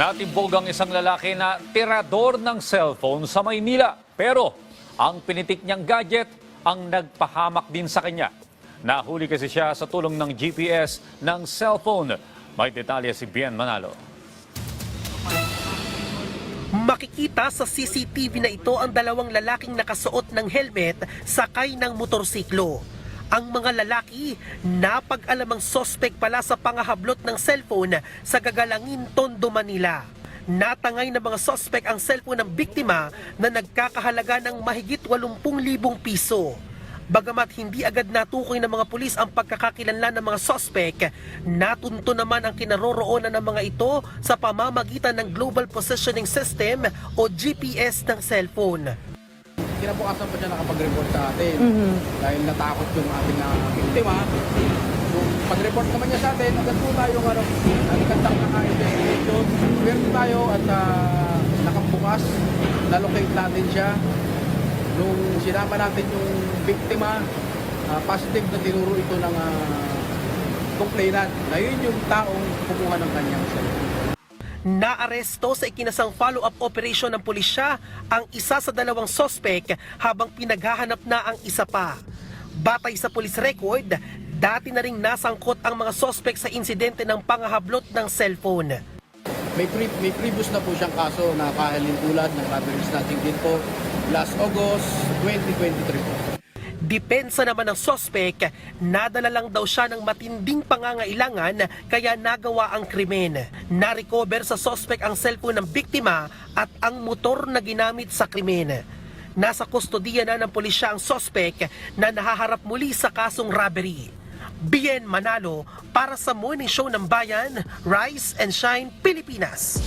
Natimbog ang isang lalaki na tirador ng cellphone sa Maynila. Pero ang pinitik niyang gadget ang nagpahamak din sa kanya. Nahuli kasi siya sa tulong ng GPS ng cellphone. May detalye si Bien Manalo. Makikita sa CCTV na ito ang dalawang lalaking nakasuot ng helmet sakay ng motorsiklo. Ang mga lalaki, napag-alamang sospek pala sa pangahablot ng cellphone sa Gagalangin, Tondo, Manila. Natangay ng mga sospek ang cellphone ng biktima na nagkakahalaga ng mahigit 80,000 piso. Bagamat hindi agad natukoy ng mga pulis ang pagkakakilanlan ng mga sospek, natunto naman ang kinaroroonan ng mga ito sa pamamagitan ng Global Positioning System o GPS ng cellphone. Kinabukasan pa siya nakapag-report sa atin dahil natakot yung ating na biktima. Nung pag-report naman niya sa atin, agad po tayo ano, nagkandak na nga investigation. Swerte tayo at uh, nakabukas, nalocate natin siya. Nung sinama natin yung biktima, ah, positive na tinuro ito ng ah, complainant na yun yung taong kumuha ng kanyang cellphone. Naaresto sa ikinasang follow-up operation ng pulisya ang isa sa dalawang sospek habang pinaghahanap na ang isa pa. Batay sa police record, dati na ring nasangkot ang mga sospek sa insidente ng pangahablot ng cellphone. May, pre- may previous na po siyang kaso na kahalin tulad ng robbery snatching din po last August 2023 po. Depensa naman ng sospek, nadala lang daw siya ng matinding pangangailangan kaya nagawa ang krimen. Na-recover sa sospek ang cellphone ng biktima at ang motor na ginamit sa krimen. Nasa kustodiya na ng pulisya ang sospek na nahaharap muli sa kasong robbery. Bien Manalo para sa Morning Show ng Bayan, Rise and Shine, Pilipinas.